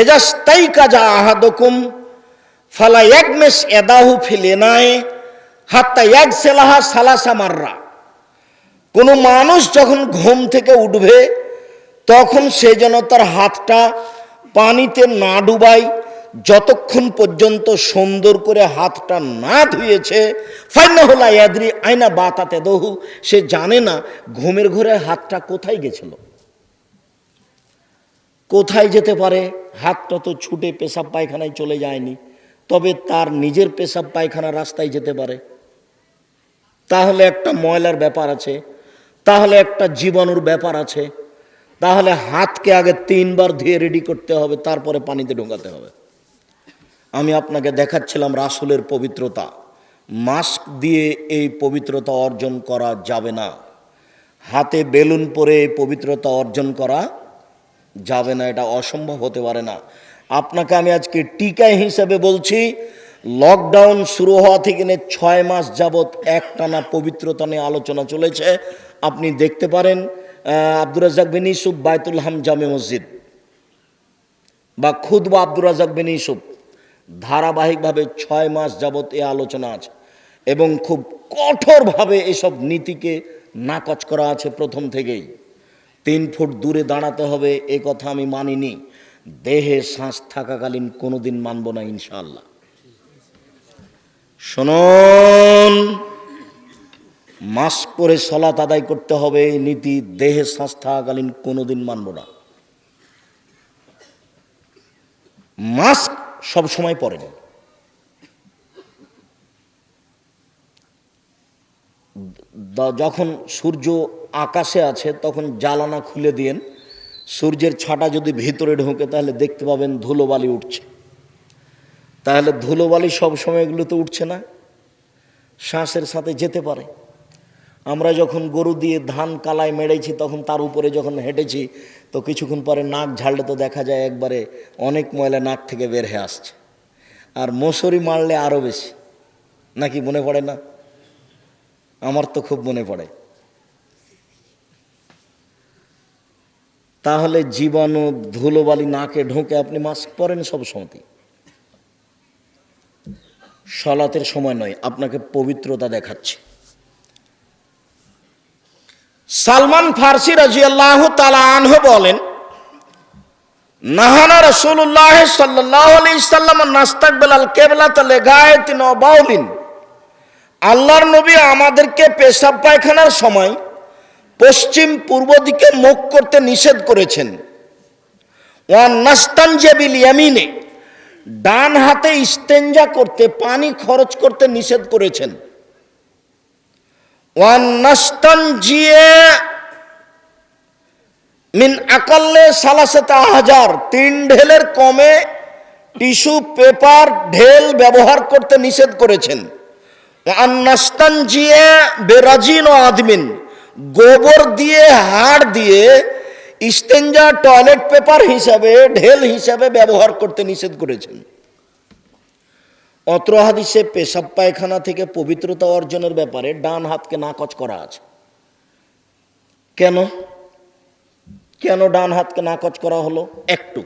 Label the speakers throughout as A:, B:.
A: এজাস্তাই কাজা আহাদকুম, ফালা এক মেস এদাহু ফিলেনায় হাত্তা এক সেলাহা সালাসা মাররা। কোনো মানুষ যখন ঘুম থেকে উঠবে, তখন সে যেন তার হাতটা পানিতে না ডুবায়, যতক্ষণ পর্যন্ত সুন্দর করে হাতটা না ধুয়েছে ফাইনা হলা ইয়াদ্রি আয়না বাতাতে দহু সে জানে না ঘুমের ঘরে হাতটা কোথায় গেছিল। কোথায় যেতে পারে? হাতটা তো ছুটে পেশাব পায়খানায় চলে যায়নি। তবে তার নিজের পেশাব পায়খানা রাস্তায় যেতে পারে। তাহলে একটা ময়লার ব্যাপার আছে। তাহলে একটা জীবাণুর ব্যাপার আছে। তাহলে হাতকে আগে তিনবার ধুয়ে রেডি করতে হবে, তারপরে পানিতে ঢোকাতে হবে। আমি আপনাকে দেখাচ্ছিলাম রাসুলের পবিত্রতা। মাস্ক দিয়ে এই পবিত্রতা অর্জন করা যাবে না। হাতে বেলুন পরে পবিত্রতা অর্জন করা যাবে না, এটা অসম্ভব হতে পারে না। আপনাকে আমি আজকে টিকা হিসেবে বলছি লকডাউন শুরু হওয়া থেকে নে ছয় মাস যাবৎ একটানা পবিত্রতা নিয়ে আলোচনা চলেছে। আপনি দেখতে পারেন আব্দুর রাজাক বিন ইসুফ বায়তুল হাম জামে মসজিদ বা খুদ বা আব্দুর রাজাক বিন ইসুফ ধারাবাহিকভাবে ছয় মাস যাবৎ এ আলোচনা আছে এবং খুব কঠোরভাবে এসব নীতিকে নাকচ করা আছে প্রথম থেকেই। তিন ফুট দূরে দাঁড়াতে হবে, এ কথা আমি মানিনি। দেহে শ্বাস থাকাকালীন কোনোদিন মানব না ইনশাল্লাহ শুনুন, মাস্ক পরে সলাত আদায় করতে হবে নীতি দেহে শ্বাস থাকাকালীন কোনোদিন মানব না। মাস্ক সব সময় পরেন। যখন সূর্য আকাশে আছে, তখন জ্বালানা খুলে দিয়েন। সূর্যের ছাটা যদি ভিতরে ঢোকে, তাহলে দেখতে পাবেন ধুলোবালি উঠছে। তাহলে ধুলোবালি সব সময় এগুলো তো উঠছে না, শ্বাসের সাথে যেতে পারে। আমরা যখন গরু দিয়ে ধান কালায় মেরেছি তখন তার উপরে যখন হেঁটেছি, তো কিছুক্ষণ পরে নাক ঝাড়লে তো দেখা যায় একবারে অনেক ময়লা নাক থেকে বের হয়ে আসছে। আর মশুরি মারলে আরও বেশি। নাকি মনে পড়ে না? আমার তো খুব মনে পড়ে। তাহলে জীবাণু ধুলোবালি নাকে ঢোকে আপনি মাস্ক পরেন সব সময়তে সলাতের সময় নয়, আপনাকে পবিত্রতা দেখাচ্ছে। সালমান ফার্সি রাজি আল্লাহ আনহ বলেন, নাহানা রসুল্লাহ সাল্লাম নাস্তাক বেলাল কেবলা তালে গায়ে তিন আল্লাহর নবী আমাদেরকে পেশাব পায়খানার সময় পশ্চিম পূর্ব দিকে মুখ করতে নিষেধ করেছেন। ওয়ান নাস্তান জেবিল ইয়ামিনে ডান হাতে ইস্তেঞ্জা করতে, পানি খরচ করতে নিষেধ করেছেন। ওয়ান নাস্তান জিয়ে মিন আকাল্লে সালাসাতা হাজার তিন ঢেলের কমে টিস্যু পেপার, ঢেল ব্যবহার করতে নিষেধ করেছেন। আন্নাস্তান জিয়ে বেরাজিন ও আদমিন গোবর দিয়ে, হাড় দিয়ে ইস্তেঞ্জা টয়লেট পেপার হিসাবে, ঢেল হিসাবে ব্যবহার করতে নিষেধ করেছেন। অত্র হাদিসে পেশাব পায়খানা থেকে পবিত্রতা অর্জনের ব্যাপারে ডান হাতকে নাকচ করা আছে। কেন? কেন ডান হাতকে নাকচ করা হলো? একটু।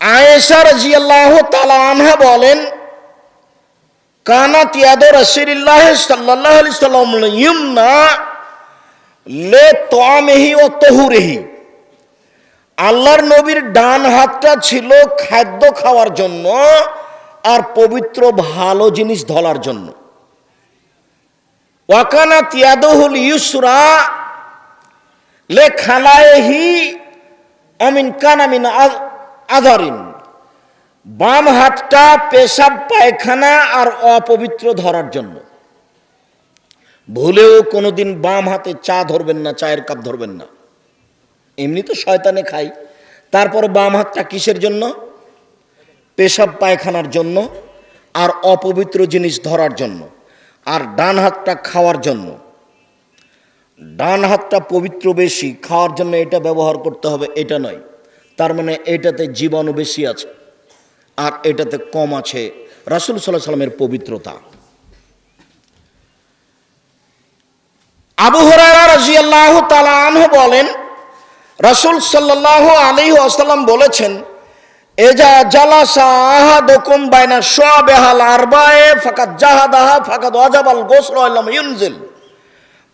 A: আয়েশা রাজিয়াল্লাহ তালা আনহা বলেন কানাত ইয়াদ রসিল্লাহ সাল্লাহ আলি সাল্লাম ইউমনা লে তোয়ামেহি ও তহুরেহি। আল্লাহর নবীর ডান হাতটা ছিল খাদ্য খাওয়ার জন্য আর পবিত্র ভালো জিনিস ধলার জন্য। ওয়াকানা তিয়াদহুল ইউসরা লে খালায়েহি অমিন কানামিন আধারিন। বাম হাতটা পেশাব পায়খানা আর অপবিত্র ধরার জন্য। ভুলেও কোনোদিন বাম হাতে চা ধরবেন না, চায়ের কাপ ধরবেন না। এমনি তো শয়তানে খাই। তারপর বাম হাতটা কিসের জন্য? পেশাব পায়খানার জন্য আর অপবিত্র জিনিস ধরার জন্য আর ডান হাতটা খাওয়ার জন্য। ডান হাতটা পবিত্র বেশি, খাওয়ার জন্য এটা ব্যবহার করতে হবে, এটা নয়। তার মানে এটাতে জীবাণু বেশি আছে। আর এটাতে কম আছে রাসুল সাল্লাহ সাল্লামের পবিত্রতা। আবু হরারা রাজিয়াল্লাহ তালা বলেন, রাসুল সাল্লাহ আলী আসাল্লাম বলেছেন, এজা জালাসা বাইনা জাহাদাহা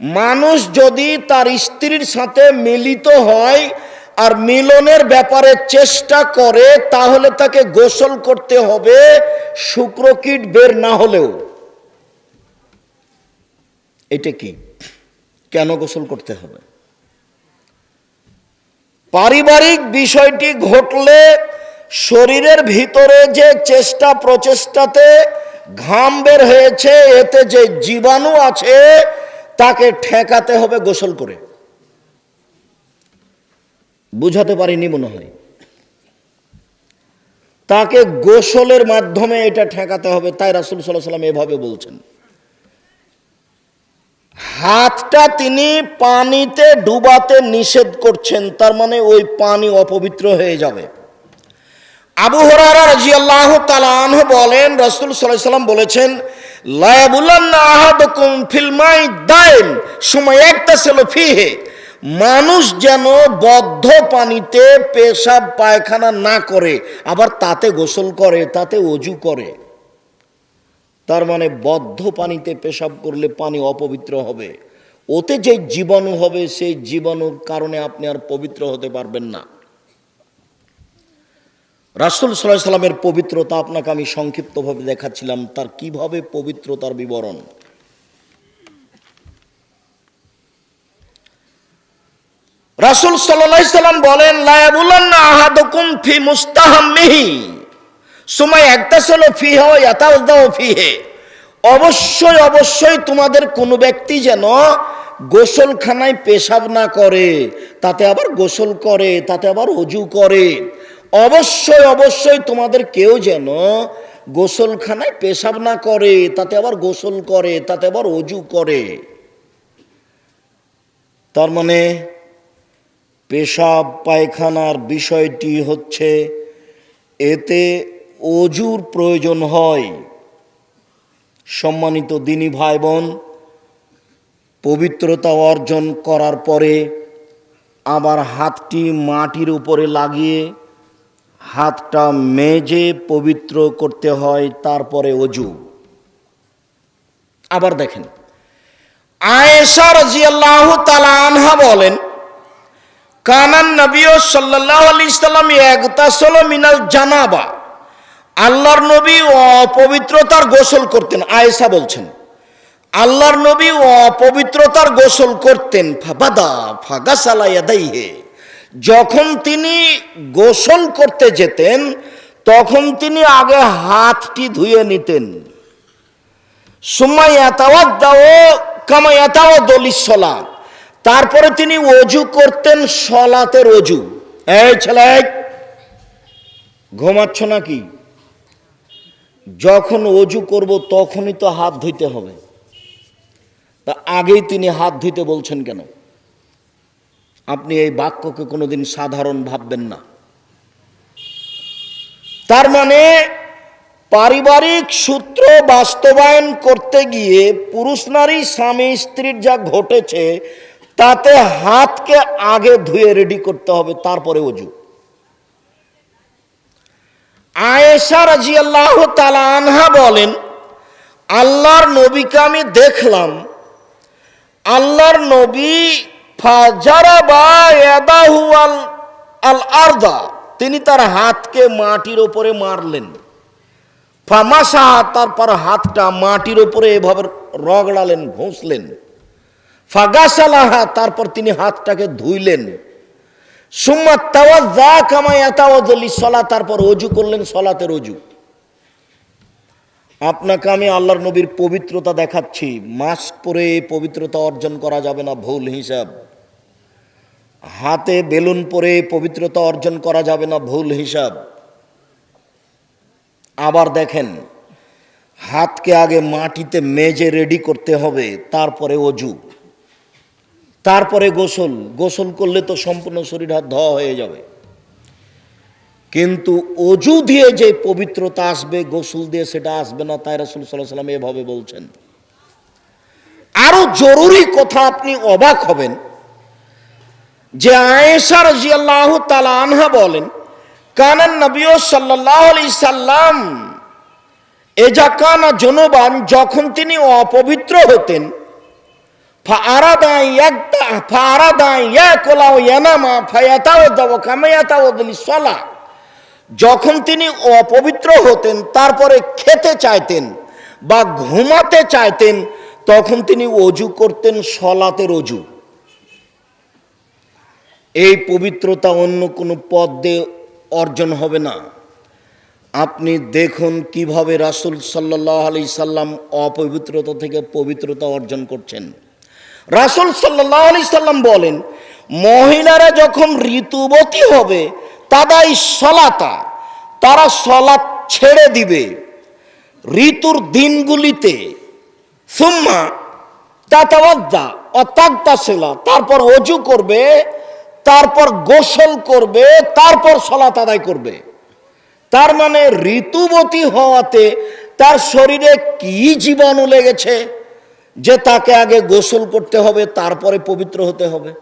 A: মানুষ যদি তার স্ত্রীর সাথে মিলিত হয় আর মিলনের ব্যাপারে চেষ্টা করে তাহলে তাকে গোসল করতে হবে শুক্রকীট বের না হলেও। এটা কি? কেন গোসল করতে হবে? পারিবারিক বিষয়টি ঘটলে শরীরের ভিতরে যে চেষ্টা প্রচেষ্টাতে ঘাম বের হয়েছে, এতে যে জীবাণু আছে, তাকে ঠেকাতে হবে গোসল করে। বুঝাতে পারিনি মনে হয়। তাকে গোসলের মাধ্যমে এটা ঠেকাতে হবে, তাই রাসুল সাল্লাহ সাল্লাম এভাবে বলছেন। হাতটা তিনি পানিতে ডুবাতে নিষেধ করছেন, তার মানে ওই পানি অপবিত্র হয়ে যাবে। আবু হরারা রাজিয়াল্লাহ তালাহ বলেন, রসুল সাল্লাহ সাল্লাম বলেছেন লায়াবুল্লান্না আহাদুকুম ফিলমাই দাইম সময় একটা ছিল ফিহে। মানুষ যেন বদ্ধ পানিতে পেশাব পায়খানা না করে, আবার তাতে গোসল করে, তাতে অজু করে। তার মানে বদ্ধ পানিতে পেশাব করলে পানি অপবিত্র হবে। ওতে যে জীবাণু হবে, সেই জীবাণুর কারণে আপনি আর পবিত্র হতে পারবেন না। রাসুল সাল্লাহ সাল্লামের পবিত্রতা আপনাকে আমি সংক্ষিপ্তভাবে দেখাচ্ছিলাম, তার কীভাবে পবিত্রতার বিবরণ। রাসুল সাল্লাম বলেন আহাদুকুম ফি মুস্তাহাম্মিহি। সময় একটা ছিল ফি ইয়াতাউদ্দাও ফিহে অবশ্যই অবশ্যই তোমাদের কোনো ব্যক্তি যেন গোসলখানায় পেশাব না করে, তাতে আবার গোসল করে, তাতে আবার অজু করে। অবশ্যই অবশ্যই তোমাদের কেউ যেন গোসলখানায় পেশাব না করে, তাতে আবার গোসল করে, তাতে আবার অজু করে। তার মানে পেশাব পায়খানার বিষয়টি হচ্ছে, এতে অজুর প্রয়োজন হয়। সম্মানিত দিনী ভাই বোন পবিত্রতা অর্জন করার পরে আবার হাতটি মাটির উপরে লাগিয়ে হাতটা মেজে পবিত্র করতে হয়, তারপরে অজু। আবার দেখেন, আয়েশা রাজিয়াল্লাহু তাআলা আনহা বলেন কানান নবী সাল্লাল্লাহু আলাইহি সাল্লাম ইয়াগতাসিলু মিনাল জানাবা। আল্লাহর নবী অপবিত্রতার গোসল করতেন, আয়েশা বলছেন। আল্লাহর নবী অপবিত্রতার গোসল করতেন, ফাবাদা ফাগাসালা ইয়াদাইহে। যখন তিনি গোসল করতে যেতেন, তখন তিনি আগে হাতটি ধুয়ে নিতেন। সুমাই এতাওয়াদ্দাও কামাই এতাওয়াদলিসলা তারপরে তিনি অজু করতেন, সলাতের অজু এই ছেলে, ঘুমাচ্ছ নাকি? যখন অজু করব, তখনই তো হাত ধুইতে হবে। তা আগেই তিনি হাত ধুইতে বলছেন কেন? আপনি এই বাক্যকে কোনোদিন সাধারণ ভাববেন না। তার মানে পারিবারিক সূত্র বাস্তবায়ন করতে গিয়ে পুরুষ নারী, স্বামী, স্ত্রীর যা ঘটেছে তাতে হাতকে আগে ধুয়ে রেডি করতে হবে, তারপরে অজু আয়েশা রাজি আল্লাহ আনহা বলেন, আল্লাহর নবীকে আমি দেখলাম, আল্লাহর নবী আল আরদা, তিনি তার হাতকে মাটির ওপরে মারলেন। ফামাসা তারপর হাতটা মাটির ওপরে এভাবে রগড়ালেন, ঘষলেন। ফাগাসালাহা, তারপর তিনি হাতটাকে ধুইলেন। সুম্মা তাওয়া যা এতাওয়াজলি সলা তারপর অজু করলেন সলাতের অজু আপনাকে আমি আল্লাহর নবীর পবিত্রতা দেখাচ্ছি। মাস্ক পরে পবিত্রতা অর্জন করা যাবে না, ভুল হিসাব। হাতে বেলুন পরে পবিত্রতা অর্জন করা যাবে না, ভুল হিসাব। আবার দেখেন, হাতকে আগে মাটিতে মেজে রেডি করতে হবে, তারপরে অজু। তারপরে গোসল। গোসল করলে তো সম্পূর্ণ শরীর হাত ধোয়া হয়ে যাবে। কিন্তু অজু দিয়ে যে পবিত্রতা আসবে, গোসল দিয়ে সেটা আসবে না, তাই রাসুল সাল্লাহ সাল্লাম এভাবে বলছেন। আরও জরুরি কথা আপনি অবাক হবেন যে আয়েশা রাজিয়াল্লাহু তালা আনহা বলেন, কানান নবী সাল্লাল্লাহু আলাইহি সাল্লাম, এজা কানা জনবান, যখন তিনি অপবিত্র হতেন যখন তিনি অপবিত্র হতেন, তারপরে খেতে চাইতেন বা ঘুমাতে চাইতেন, তখন তিনি অজু করতেন, সলাতের অজু। এই পবিত্রতা অন্য কোনো পদ দিয়ে অর্জন হবে না। আপনি দেখুন কীভাবে রাসূল সাল্লাহ আলি সাল্লাম অপবিত্রতা থেকে পবিত্রতা অর্জন করছেন। রাসূল সাল্লাহ আলি সাল্লাম বলেন, মহিলারা যখন ঋতুবতী হবে তাদাই সলাতা, তারা সলাৎ ছেড়ে দিবে ঋতুর দিনগুলিতে। সুম্মা তাতাওয়াদ্দা অতাগতাসিলা তারপর অজু করবে, তারপর গোসল করবে, তারপর সলাত আদায় করবে। তার মানে ঋতুবতী হওয়াতে তার শরীরে কি জীবাণু লেগেছে? যে তাকে আগে গোসল করতে হবে, তারপরে পবিত্র হতে হবে।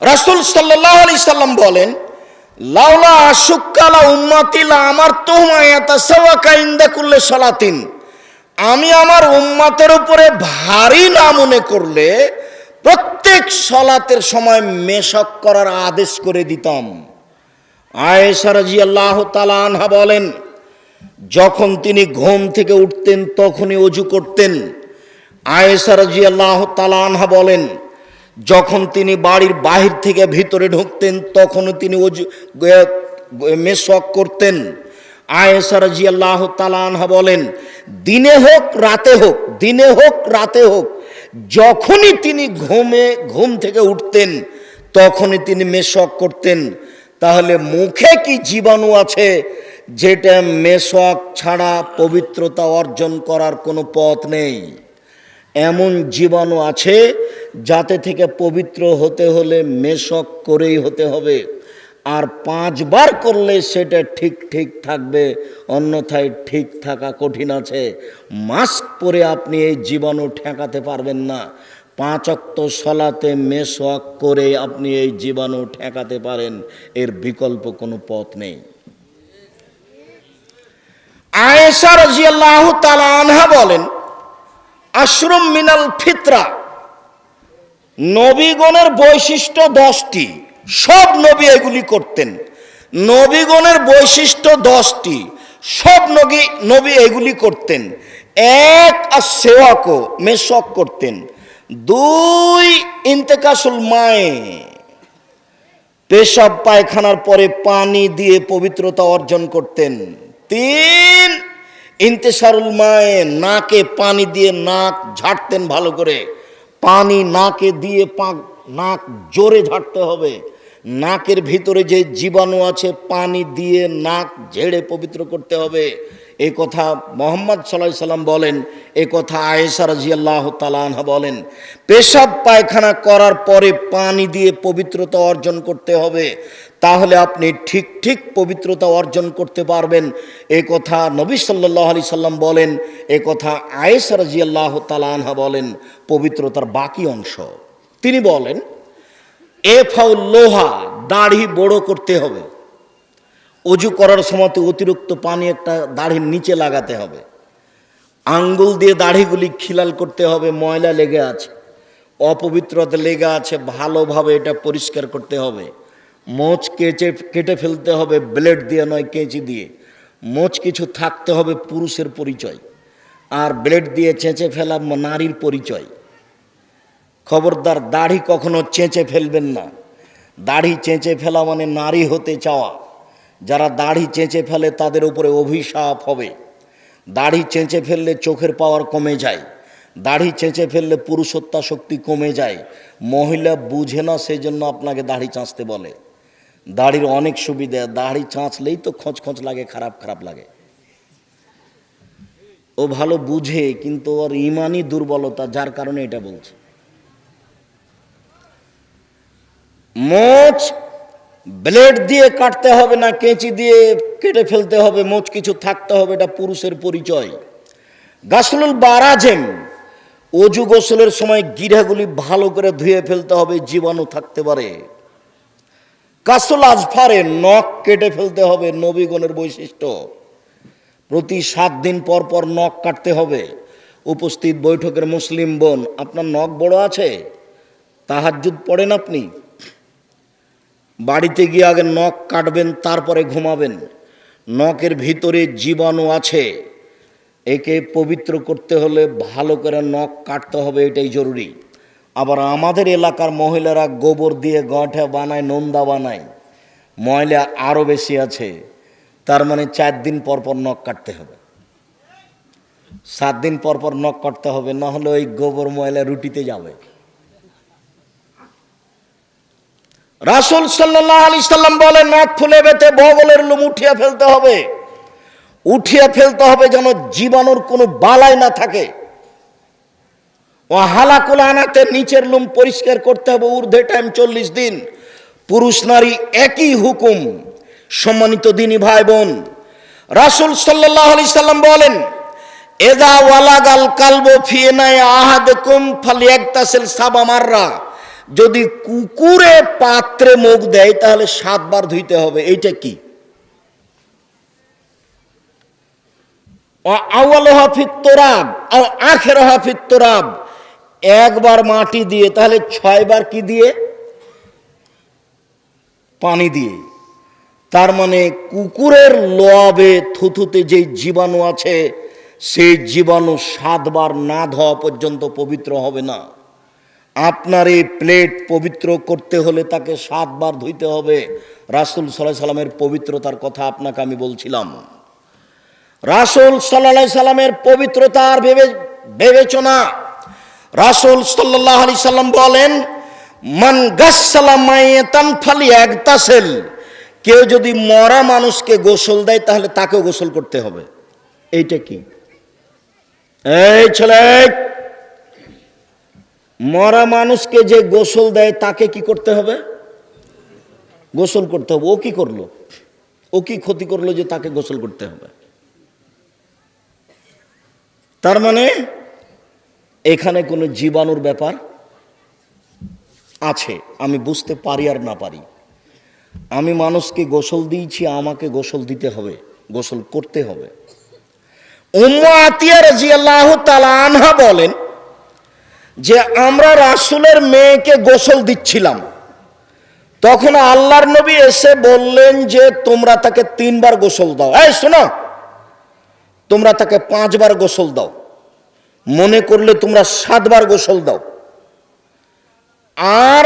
A: রাসূল সাল্লাল্লাহু আলাইহি সাল্লাম বলেন, লাউলা আশুক্কালা উম্মাতিলা আমার তোহমায়াতা কুল্লে সালাতিন। আমি আমার উম্মাতের উপরে ভারী না মনে করলে প্রত্যেক সলাতের সময় মেশক করার আদেশ করে দিতাম। আয়েশা রাদিয়াল্লাহু তাআলা আনহা বলেন যখন তিনি ঘুম থেকে উঠতেন, তখনই অজু করতেন। আয়েশা রাদিয়াল্লাহু তাআলা আনহা বলেন, যখন তিনি বাড়ির বাহির থেকে ভিতরে ঢুকতেন, তখনও তিনি অজু মেশক করতেন। আয়েশা রাদিয়াল্লাহু তাআলা আনহা বলেন, দিনে হোক, রাতে হোক, দিনে হোক, রাতে হোক, যখনই তিনি ঘুমে, ঘুম থেকে উঠতেন, তখনই তিনি মেশক করতেন। তাহলে মুখে কি জীবাণু আছে? যেটা মেশক ছাড়া পবিত্রতা অর্জন করার কোনো পথ নেই। এমন জীবাণু আছে, যাতে থেকে পবিত্র হতে হলে মেশক করেই হতে হবে। আর পাঁচবার করলে সেটা ঠিক ঠিক থাকবে, অন্যথায় ঠিক থাকা কঠিন আছে। মাস্ক পরে আপনি এই জীবাণু ঠেকাতে পারবেন না। পাঁচ অক্ত সলাতে মেশক করে আপনি এই জীবাণু ঠেকাতে পারেন। এর বিকল্প কোনো পথ নেই। আয়েশা রাজিয়াল্লাহু তাআলা আনহা বলেন, আশ্রম মিনাল ফিতরা। নবীগণের বৈশিষ্ট্য দশটি। সব নবী এগুলি করতেন। নবীগণের বৈশিষ্ট্য দশটি। সব নবী নবী এগুলি করতেন। এক আর সেওয়াকো মেশক করতেন। দুই ইন্তেকাসুল মায়ে। পেশাব পায়খানার পরে পানি দিয়ে পবিত্রতা অর্জন করতেন। তিন ইন্তেসারুল মায়ে নাকে পানি দিয়ে নাক ঝাড়তেন ভালো করে। পানি নাকে দিয়ে পাক নাক জোরে ঝাড়তে হবে। নাকের ভিতরে যে জীবাণু আছে, পানি দিয়ে নাক ঝেড়ে পবিত্র করতে হবে। এ কথা মোহাম্মদ সাল্লাহ সাল্লাম বলেন, এ কথা আয়েশা রাজিয়াল্লাহ তালানহা বলেন, পেশাব পায়খানা করার পরে পানি দিয়ে পবিত্রতা অর্জন করতে হবে। তাহলে আপনি ঠিক ঠিক পবিত্রতা অর্জন করতে পারবেন। এ কথা নবী সাল্লাহ আলি সাল্লাম বলেন, এ কথা আয়েশা রাজিয়াল্লাহ তালানহা বলেন, পবিত্রতার বাকি অংশ। তিনি বলেন, এ ফাউল লোহা দাড়ি বড় করতে হবে। অজু করার সময় অতিরিক্ত পানি একটা দাড়ির নিচে লাগাতে হবে। আঙ্গুল দিয়ে দাড়িগুলি খিলাল করতে হবে, ময়লা লেগে আছে। অপবিত্রতা লেগে আছে, ভালোভাবে এটা পরিষ্কার করতে হবে। মোচ কেচে, কেটে ফেলতে হবে, ব্লেড দিয়ে নয়, কেঁচি দিয়ে। মোচ কিছু থাকতে হবে পুরুষের পরিচয়। আর ব্লেড দিয়ে চেঁচে ফেলা নারীর পরিচয়। খবরদার দাড়ি কখনো চেঁচে ফেলবেন না। দাড়ি চেঁচে ফেলা মানে নারী হতে চাওয়া। যারা দাড়ি চেঁচে ফেলে তাদের উপরে অভিশাপ হবে। দাড়ি চেঁচে ফেললে চোখের পাওয়ার কমে যায়। দাড়ি চেঁচে ফেললে পুরুষত্বা শক্তি কমে যায়। মহিলা বুঝে না সেই জন্য আপনাকে দাড়ি চাঁচতে বলে। দাড়ির অনেক সুবিধা, দাড়ি চাঁচলেই তো খোঁচ খোঁচ লাগে, খারাপ খারাপ লাগে। ও ভালো বুঝে, কিন্তু ওর ইমানই দুর্বলতা, যার কারণে এটা বলছে। মোচ, ব্লেড দিয়ে কাটতে হবে না, কেঁচি দিয়ে কেটে ফেলতে হবে, মোচ কিছু থাকতে হবে, এটা পুরুষের পরিচয়। গাছলুল বারাজেম, অজু গোসলের সময় গিরাগুলি ভালো করে ধুয়ে ফেলতে হবে, জীবাণু থাকতে পারে। কাসল আজফারে নখ কেটে ফেলতে হবে নবীগণের বৈশিষ্ট্য। প্রতি সাত দিন পর পর নখ কাটতে হবে। উপস্থিত বৈঠকের মুসলিম বোন, আপনার নখ বড় আছে? তাহাজ্জুদ পড়েন আপনি? বাড়িতে গিয়ে আগে নখ কাটবেন, তারপরে ঘুমাবেন। নখের ভিতরে জীবাণু আছে। একে পবিত্র করতে হলে ভালো করে নখ কাটতে হবে, এটাই জরুরি। আবার আমাদের এলাকার মহিলারা গোবর দিয়ে গঠা বানায়, নন্দা বানায়। ময়লা আরও বেশি আছে। তার মানে চার দিন পর পর নখ কাটতে হবে। সাত দিন পর পর নখ কাটতে হবে, না হলে ওই গোবর ময়লা রুটিতে যাবে। রাসুল সাল্লাহ আলি সাল্লাম বলে নাক ফুলে বেতে বগলের লুম উঠিয়ে ফেলতে হবে। উঠিয়ে ফেলতে হবে যেন জীবাণুর কোনো বালাই না থাকে। ও হালাকুল আনাতে নিচের লুম পরিষ্কার করতে হবে ঊর্ধ্বে টাইম চল্লিশ দিন। পুরুষ নারী একই হুকুম। সম্মানিত দিনী ভাই বোন রাসুল সাল্লাহ আলি সাল্লাম বলেন, এদা ওয়ালাগাল কালবো ফিয়ে নাই আহাদ কুম ফালি একতাসেল সাবা মাররা যদি কুকুরে পাত্রে মুখ দেয়, তাহলে সাতবার ধুইতে হবে। এইটা কি? আওয়াল হাফিত তোরাব আখের হাফিত তোরাব। একবার মাটি দিয়ে, তাহলে ছয়বার কি দিয়ে? পানি দিয়ে। তার মানে কুকুরের লোয়াবে থুথুতে যে জীবাণু আছে, সেই জীবাণু সাতবার না ধোয়া পর্যন্ত পবিত্র হবে না। আপনার এই প্লেট পবিত্র করতে হলে তাকে সাতবার ধুইতে হবে। রাসুল সাল্লাহ সাল্লামের পবিত্রতার কথা আপনাকে আমি বলছিলাম। রাসুল সাল্লাহ সাল্লামের পবিত্রতার ভেবে বিবেচনা রাসুল সাল্লাহ আলি সাল্লাম বলেন, মান গাছালামাইতান ফালি এক তাসেল কেউ যদি মরা মানুষকে গোসল দেয়, তাহলে তাকেও গোসল করতে হবে। এইটা কি? এই ছেলে, মরা মানুষকে যে গোসল দেয়, তাকে কি করতে হবে? গোসল করতে হবে। ও কি করল? ও কি ক্ষতি করল যে তাকে গোসল করতে হবে? তার মানে এখানে কোনো জীবাণুর ব্যাপার আছে? আমি বুঝতে পারি আর না পারি। আমি মানুষকে গোসল দিয়েছি, আমাকে গোসল দিতে হবে, গোসল করতে হবে। আনহা বলেন যে, আমরা রাসূলের মেয়েকে গোসল দিচ্ছিলাম। তখন আল্লাহর নবী এসে বললেন যে, তোমরা তাকে তিনবার গোসল দাও। এই শোনো, তোমরা তাকে পাঁচবার গোসল দাও। মনে করলে তোমরা সাতবার গোসল দাও। আর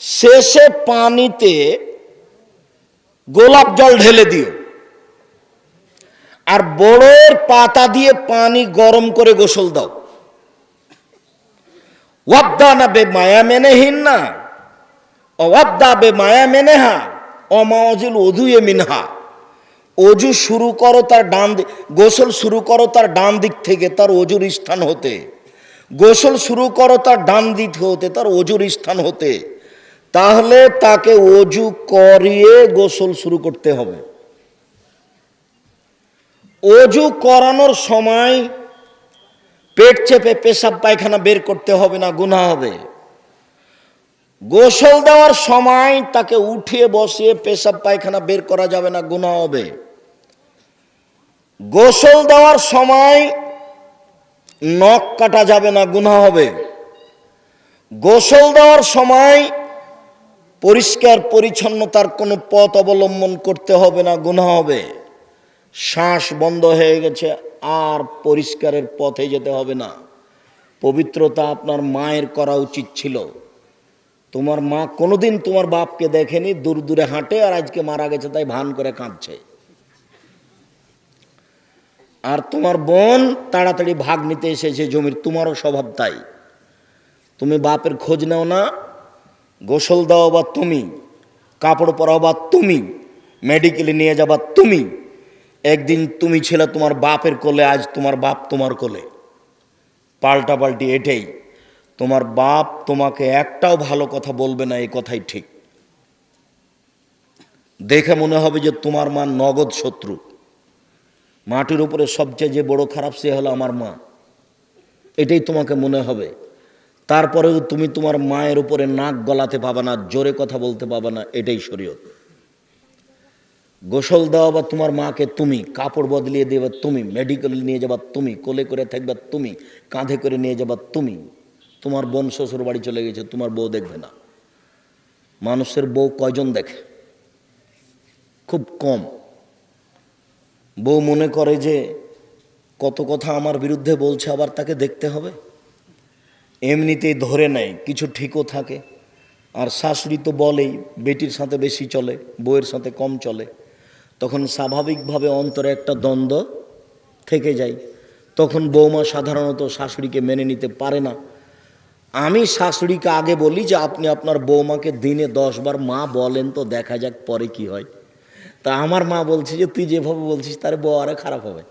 A: শেষে পানিতে গোলাপ জল ঢেলে দিও। আর বড়ের পাতা দিয়ে পানি গরম করে গোসল দাও। ওয়াদ্দা না বে মায়া মেনেহীন না অওয়াদ্দা বে মায়া মেনেহা অমাওয়াজিল অধুয়ে মিনহা। অজু শুরু করো তার ডান গোসল শুরু করো তার ডান দিক থেকে, তার অজুর স্থান হতে। গোসল শুরু করো তার ডান দিক হতে, তার অজুর স্থান হতে। তাহলে তাকে অজু করিয়ে গোসল শুরু করতে হবে। অজু করানোর সময় পেট চেপে পেশাব পায়খানা বের করতে হবে না গুণা হবে। গোসল দেওয়ার সময় তাকে উঠিয়ে বসিয়ে পেশাব পায়খানা বের করা যাবে না গুণা হবে। গোসল দেওয়ার সময় নখ কাটা যাবে না গুণা হবে। গোসল দেওয়ার সময় পরিষ্কার পরিচ্ছন্নতার কোনো পথ অবলম্বন করতে হবে না গুণা হবে। শ্বাস বন্ধ হয়ে গেছে, আর পরিষ্কারের পথে যেতে হবে না। পবিত্রতা আপনার মায়ের করা উচিত ছিল। তোমার মা কোনোদিন তোমার বাপকে দেখেনি, দূর দূরে হাঁটে, আর আজকে মারা গেছে, তাই ভান করে কাঁদছে। আর তোমার বোন তাড়াতাড়ি ভাগ নিতে এসেছে জমির তোমারও স্বভাব তাই। তুমি বাপের খোঁজ নাও না, গোসল দাও বা তুমি, কাপড় পরাও বা তুমি, মেডিকেলে নিয়ে যাবা তুমি। একদিন তুমি ছিলে তোমার বাপের কোলে, আজ তোমার বাপ তোমার কোলে। পাল্টা পাল্টি এটাই, তোমার বাপ তোমাকে একটাও ভালো কথা বলবে না, এই কথাই ঠিক। দেখে মনে হবে যে তোমার মা নগদ শত্রু। মাটির উপরে সবচেয়ে যে বড় খারাপ, সে হলো আমার মা। এটাই তোমাকে মনে হবে। তারপরেও তুমি তোমার মায়ের উপরে নাক গলাতে পাবে না, জোরে কথা বলতে পাবে না, এটাই শরীয়ত। গোসল দেওয়া বা তোমার মাকে তুমি, কাপড় বদলিয়ে দেবা তুমি মেডিকেল নিয়ে যাবা তুমি, কোলে করে থাকবা তুমি, কাঁধে করে নিয়ে যাবা তুমি, তোমার বোন শ্বশুর বাড়ি চলে গেছে, তোমার বউ দেখবে না। মানুষের বউ কয়জন দেখে? খুব কম। বউ মনে করে যে কত কথা আমার বিরুদ্ধে বলছে, আবার তাকে দেখতে হবে। এমনিতেই ধরে নেয়, কিছু ঠিকও থাকে। আর শাশুড়ি তো বলেই, বেটির সাথে বেশি চলে, বউয়ের সাথে কম চলে। তখন স্বাভাবিকভাবে অন্তরে একটা দ্বন্দ্ব থেকে যায়। তখন বৌমা সাধারণত শাশুড়িকে মেনে নিতে পারে না। আমি শাশুড়িকে আগে বলি যে, আপনি আপনার বৌমাকে দিনে দশবার মা বলেন তো দেখা যাক পরে কি হয়। তা আমার মা বলছে যে, তুই যেভাবে বলছিস, তার বউ আরও খারাপ হবে।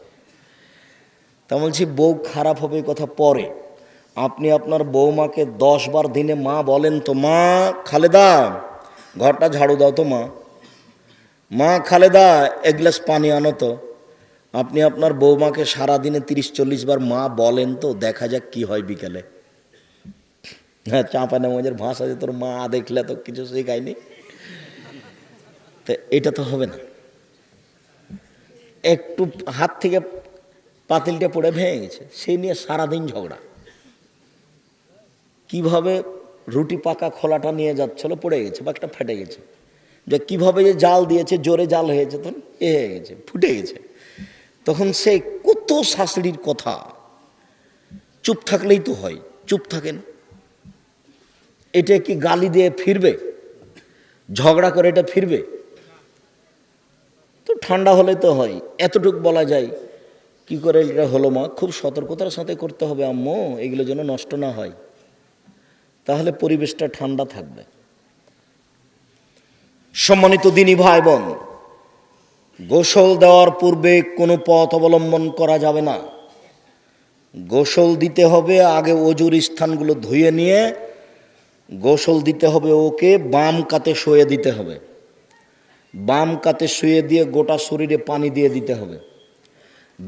A: তা বলছি, বউ খারাপ হবে কথা পরে। আপনি আপনার বৌমাকে দশ বার দিনে মা বলেন তো, মা খালেদা, ঘরটা ঝাড়ু দাও তো মা। মা খালেদা, এক গ্লাস পানি আনো তো। আপনি আপনার বৌমাকে সারাদিনে তিরিশ, চল্লিশ বার মা বলেন তো, দেখা যাক কি হয় বিকেলে। হ্যাঁ চাঁপানা মজের ভাষা যে তোর মা দেখলে তো কিছু শেখায়নি। তো এটা তো হবে না। একটু হাত থেকে পাতিলটা পড়ে ভেঙে গেছে, সেই নিয়ে সারাদিন ঝগড়া। কীভাবে রুটি পাকা খোলাটা নিয়ে যাচ্ছিল পড়ে গেছে বা একটা ফেটে গেছে। যে কীভাবে যে জাল দিয়েছে, জোরে জাল হয়েছে, তখন এ হয়ে গেছে, ফুটে গেছে। তখন সে কত শাশুড়ির কথা। চুপ থাকলেই তো হয়, চুপ থাকে না। এটা কি গালি দিয়ে ফিরবে? ঝগড়া করে এটা ফিরবে? তো ঠান্ডা হলে তো হয়, এতটুক বলা যায়। কি করে এটা হলো মা? খুব সতর্কতার সাথে করতে হবে, আম্মু, এগুলো যেন নষ্ট না হয়। তাহলে পরিবেশটা ঠান্ডা থাকবে। সম্মানিত দিনী ভাই বোন গোসল দেওয়ার পূর্বে কোনো পথ অবলম্বন করা যাবে না। গোসল দিতে হবে, আগে অজুর স্থানগুলো ধুয়ে নিয়ে গোসল দিতে হবে ওকে, বাম কাতে শুয়ে দিতে হবে। বাম কাতে শুয়ে দিয়ে গোটা শরীরে পানি দিয়ে দিতে হবে।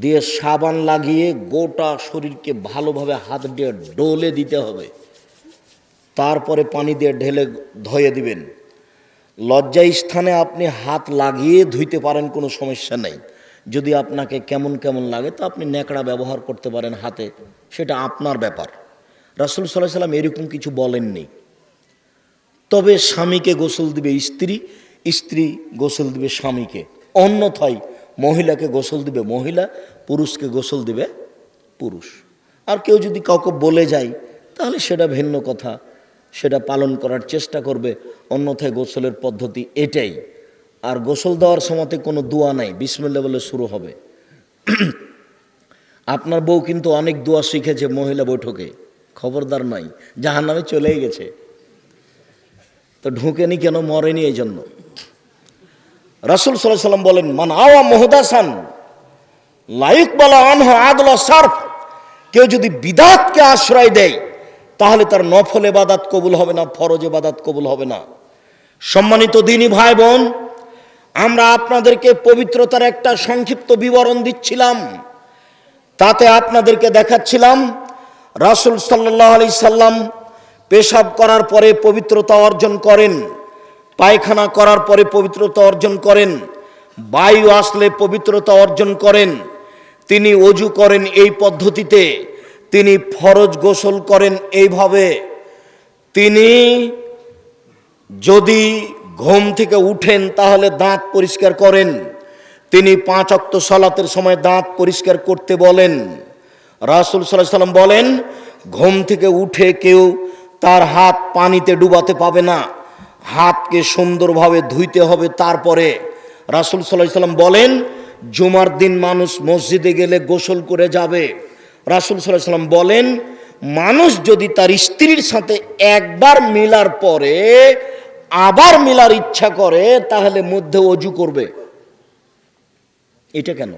A: দিয়ে সাবান লাগিয়ে গোটা শরীরকে ভালোভাবে হাত দিয়ে ডোলে দিতে হবে। তারপরে পানি দিয়ে ঢেলে ধয়ে দিবেন। লজ্জা স্থানে আপনি হাত লাগিয়ে ধুইতে পারেন, কোনো সমস্যা নেই। যদি আপনাকে কেমন কেমন লাগে তো আপনি ন্যাকড়া ব্যবহার করতে পারেন হাতে, সেটা আপনার ব্যাপার। রাসুল সাল্লাহ সাল্লাম এরকম কিছু বলেননি। তবে স্বামীকে গোসল দিবে স্ত্রী স্ত্রী গোসল দিবে স্বামীকে, অন্যথায় মহিলাকে গোসল দিবে মহিলা, পুরুষকে গোসল দিবে পুরুষ। আর কেউ যদি কাউকে বলে যায়, তাহলে সেটা ভিন্ন কথা। সেটা পালন করার চেষ্টা করবে, অন্যথায় গোসলের পদ্ধতি এটাই। আর গোসল দেওয়ার সময়তে কোনো দোয়া নাই বিসমিল্লা বলে শুরু হবে। আপনার বউ কিন্তু অনেক দোয়া শিখেছে মহিলা বৈঠকে, খবরদার নাই জাহান নামে চলেই গেছে। তো ঢুকেনি কেন, মরেনি এই জন্য? রাসুল সাল্লাম বলেন, মান আওয়া মোহদাসান, লাইক বলা আনহ আদলা সার্ফ, কেউ যদি বিদাতকে আশ্রয় দেয়, তাহলে তার নফল এবাদাত কবুল হবে না, ফরজ এবাদাত কবুল হবে না। সম্মানিত দিনী ভাই বোন আমরা আপনাদেরকে পবিত্রতার একটা সংক্ষিপ্ত বিবরণ দিচ্ছিলাম। তাতে আপনাদেরকে দেখাচ্ছিলাম, রাসুল সাল্লাহ আলি সাল্লাম পেশাব করার পরে পবিত্রতা অর্জন করেন। পায়খানা করার পরে পবিত্রতা অর্জন করেন। বায়ু আসলে পবিত্রতা অর্জন করেন। তিনি অজু করেন এই পদ্ধতিতে। তিনি ফরজ গোসল করেন এইভাবে। তিনি যদি ঘুম থেকে উঠেন তাহলে দাঁত পরিষ্কার করেন। তিনি পাঁচ অক্ত সলাতের সময় দাঁত পরিষ্কার করতে বলেন। রাসুল সাল্লাহ সাল্লাম বলেন, ঘুম থেকে উঠে কেউ তার হাত পানিতে ডুবাতে পাবে না। হাতকে সুন্দরভাবে ধুইতে হবে তারপরে রাসুল সাল্লাহ সাল্লাম বলেন, জুমার দিন মানুষ মসজিদে গেলে গোসল করে যাবে। রাসুল সাল্লাহ সাল্লাম বলেন, মানুষ যদি তার স্ত্রীর সাথে একবার মিলার পরে আবার মিলার ইচ্ছা করে, তাহলে মধ্যে অজু করবে। এটা কেন?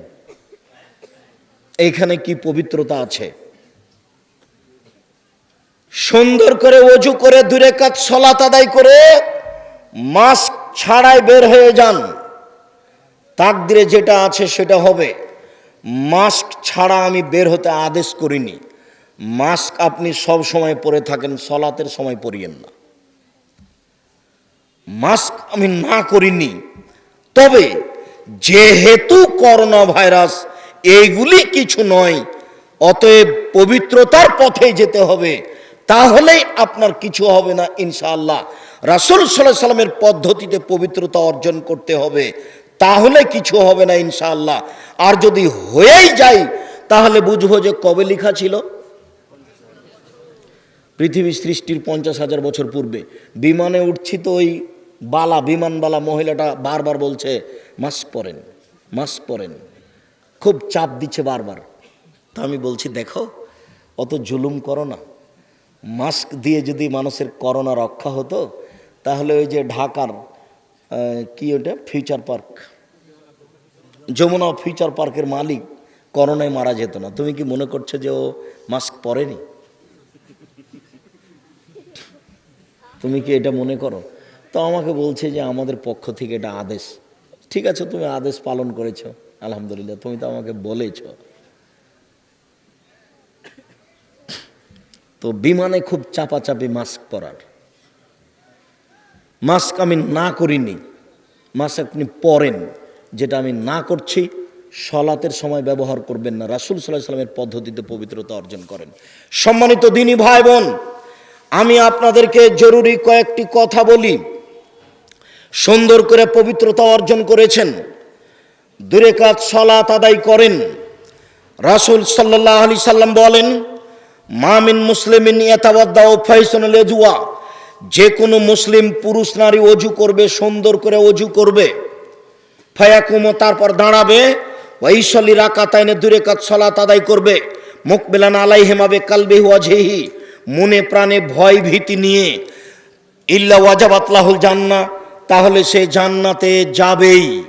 A: এইখানে কি পবিত্রতা আছে? সুন্দর করে অজু করে দূরে কাজ সলাত আদায় করে মাস্ক ছাড়াই বের হয়ে যান। তাকদিরে যেটা আছে সেটা হবে। মাস্ক ছাড়া আমি বের হতে আদেশ করিনি। মাস্ক আপনি সব সময় পরে থাকেন, সলাতের সময় পরিয়েন না। মাস্ক আমি না করিনি। তবে যেহেতু করোনা ভাইরাস এইগুলি কিছু নয়, অতএব পবিত্রতার পথে যেতে হবে। তাহলেই আপনার কিছু হবে না, ইনশাআল্লাহ। রাসুল সাল্লাহ সাল্লামের পদ্ধতিতে পবিত্রতা অর্জন করতে হবে, তাহলে কিছু হবে না ইনশাআল্লাহ। আর যদি হয়েই যায়, তাহলে বুঝব যে কবে লেখা ছিল? পৃথিবী সৃষ্টির পঞ্চাশ হাজার বছর পূর্বে। বিমানে উঠছি তো ওই বালা বিমানবালা মহিলাটা বারবার বলছে, মাস্ক পরেন মাস্ক পরেন। খুব চাপ দিচ্ছে বারবার। তা আমি বলছি, দেখো, অত জুলুম করো না। মাস্ক দিয়ে যদি মানুষের করোনা রক্ষা হতো তাহলে ওই যে ঢাকার কি ওটা? ফিউচার পার্ক যমুনা ফিউচার পার্কের মালিক করোনায় মারা যেত না। তুমি কি মনে করছ যে ও মাস্ক পরেনি? তুমি কি এটা মনে করো? তো আমাকে বলছে যে আমাদের পক্ষ থেকে এটা আদেশ। ঠিক আছে, তুমি আদেশ পালন করেছ, আলহামদুলিল্লাহ, তুমি তো আমাকে বলেছ। তো বিমানে খুব চাপাচাপি মাস্ক পরার। মাস্ক আমি না করিনি, মাস্ক আপনি পরেন। যেটা আমি না করছি, সলাতের সময় ব্যবহার করবেন না। রাসুল সাল্লাহ সাল্লামের পদ্ধতিতে পবিত্রতা অর্জন করেন। সম্মানিত দিনী ভাই বোন, আমি আপনাদেরকে জরুরি কয়েকটি কথা বলি। সুন্দর করে পবিত্রতা অর্জন করেছেন। দূরে কাজ সলাত আদায় করেন। রাসুল সাল্লাহ আলি সাল্লাম বলেন মামিন মুসলিমিন এতাবাদ্দা ও ফাইসন লেজুয়া যে কোনো মুসলিম পুরুষ, নারী অজু করবে, সুন্দর করে অজু করবে। ফায়াকুমো, তারপর দাঁড়াবে। ওয়াইসলি রাকাতাইনে দূরে কাজ সলাত আদায় করবে। মুকবেলান আলাই হেমাবে কালবে ওয়াজেহি মনে প্রাণে ভয় ভীতি নিয়ে। ইল্লা ওয়াজাবাতলাহুল জান্না তাহলে সে জান্নাতে যাবেই।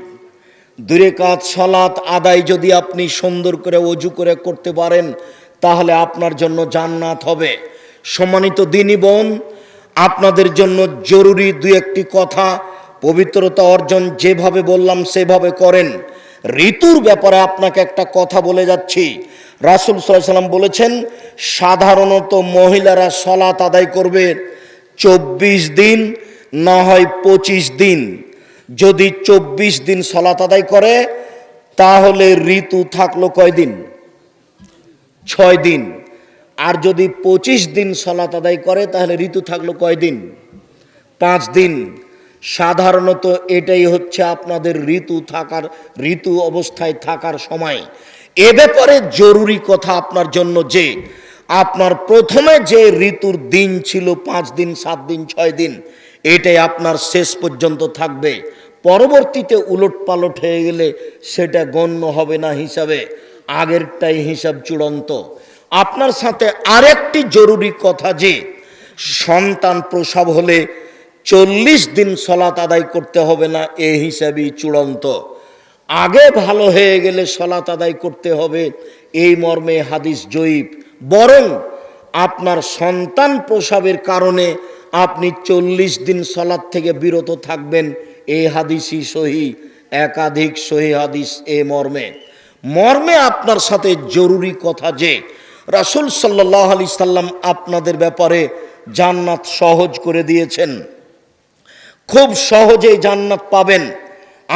A: দূরে কাজ সলাত আদায় যদি আপনি সুন্দর করে অজু করে করতে পারেন, তাহলে আপনার জন্য জান্নাত হবে। সম্মানিত দিনী বোন আপনাদের জন্য জরুরি দু একটি কথা। পবিত্রতা অর্জন যেভাবে বললাম, সেভাবে করেন। ঋতুর ব্যাপারে আপনাকে একটা কথা বলে যাচ্ছি। রাসুল সাল্লাম বলেছেন, সাধারণত মহিলারা সলাত আদায় করবে চব্বিশ দিন, না হয় পঁচিশ দিন। যদি চব্বিশ দিন সলাত আদায় করে, তাহলে ঋতু থাকল কয়দিন? ছয় দিন। আর যদি পঁচিশ দিন সলাত আদায় করে, তাহলে ঋতু থাকল কয়দিন পাঁচ দিন। সাধারণত এটাই হচ্ছে আপনাদের ঋতু থাকার, ঋতু অবস্থায় থাকার সময়। এ ব্যাপারে জরুরি কথা আপনার জন্য যে, আপনার প্রথমে যে ঋতুর দিন ছিল পাঁচ দিন, সাত দিন, ছয় দিন, এটাই আপনার শেষ পর্যন্ত থাকবে। পরবর্তীতে উলট পালট হয়ে গেলে সেটা গণ্য হবে না হিসাবে। আগেরটাই হিসাব চূড়ান্ত। আপনার সাথে আরেকটি জরুরি কথা যে, সন্তান প্রসব হলে চল্লিশ দিন সলাত আদায় করতে হবে না, এ হিসাবেই চূড়ান্ত। আগে ভালো হয়ে গেলে সলাত আদায় করতে হবে, এই মর্মে হাদিস জয়ীব। বরং আপনার সন্তান প্রসবের কারণে আপনি চল্লিশ দিন সলাৎ থেকে বিরত থাকবেন এই হাদিসই সহি, একাধিক সহি হাদিস এ মর্মে। মর্মে আপনার সাথে জরুরি কথা যে রাসুল সাল্লাহ আলি সাল্লাম আপনাদের ব্যাপারে জান্নাত সহজ করে দিয়েছেন। খুব সহজেই জান্নাত পাবেন।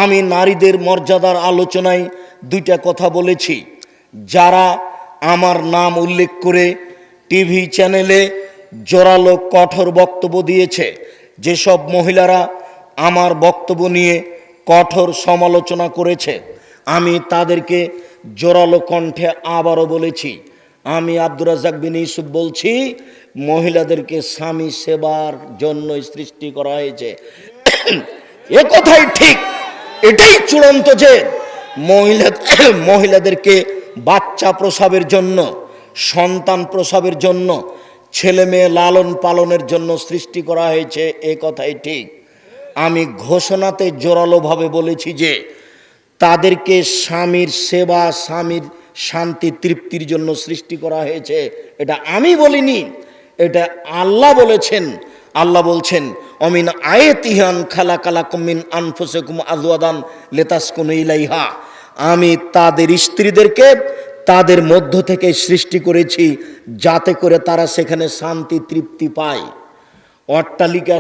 A: আমি নারীদের মর্যাদার আলোচনায় দুইটা কথা বলেছি। যারা আমার নাম উল্লেখ করে টিভি চ্যানেলে জোরালো কঠোর বক্তব্য দিয়েছে, যেসব মহিলারা আমার বক্তব্য নিয়ে কঠোর সমালোচনা করেছে, আমি তাদেরকে জোরালো কণ্ঠে আবারও বলেছি। আমি আব্দুর রাজাক বিন ইউসুফ বলছি, মহিলাদেরকে স্বামী সেবার জন্যই সৃষ্টি করা হয়েছে। এ কথাই ঠিক, এটাই চূড়ান্ত যে মহিলা, মহিলাদেরকে বাচ্চা প্রসবের জন্য, সন্তান প্রসবের জন্য, ছেলে মেয়ে লালন পালনের জন্য সৃষ্টি করা হয়েছে, এ কথাই ঠিক। আমি ঘোষণাতে জোরালোভাবে বলেছি যে, তাদেরকে স্বামীর সেবা, স্বামীর শান্তি তৃপ্তির জন্য সৃষ্টি করা হয়েছে। এটা আমি বলিনি, এটা আল্লাহ বলেছেন। আল্লাহ বলছেন, অমিন আয়েতিহান খালা কালা কুমিন আনফুসেকুম আজওয়াদান লেতাসকুন ইলাইহা। আমি তাদের স্ত্রীদেরকে তাদের মধ্য থেকে সৃষ্টি করেছি, যাতে করে তারা সেখানে শান্তি তৃপ্তি পায়। অট্টালিকা